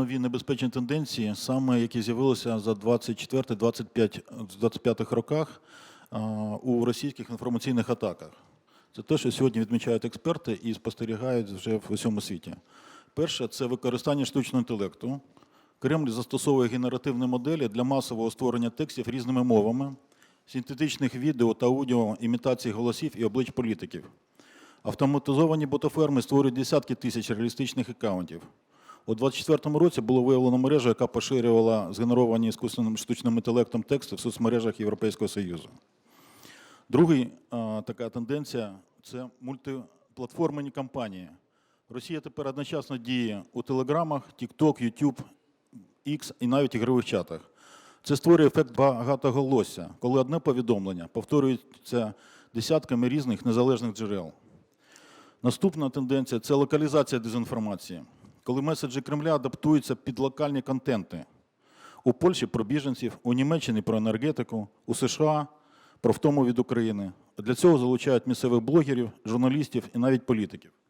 нові небезпечні тенденції, саме які з'явилися за 24-25 роках у російських інформаційних атаках. Це те, що сьогодні відмічають експерти і спостерігають вже в усьому світі. Перше це використання штучного інтелекту. Кремль застосовує генеративні моделі для масового створення текстів різними мовами, синтетичних відео та аудіо, імітацій голосів і облич політиків. Автоматизовані ботоферми створюють десятки тисяч реалістичних аккаунтів. У 2024 році було виявлено мережу, яка поширювала згенеровані іскусственним штучним інтелектом тексти в соцмережах Європейського Союзу. Другий а, така тенденція це мультиплатформені кампанії. Росія тепер одночасно діє у телеграмах, TikTok, YouTube, X і навіть ігрових чатах. Це створює ефект багатоголосся, коли одне повідомлення повторюється десятками різних незалежних джерел. Наступна тенденція це локалізація дезінформації, коли меседжі Кремля адаптуються під локальні контенти. У Польщі про біженців, у Німеччині про енергетику, у США про втому від України. Для цього залучають місцевих блогерів, журналістів і навіть політиків.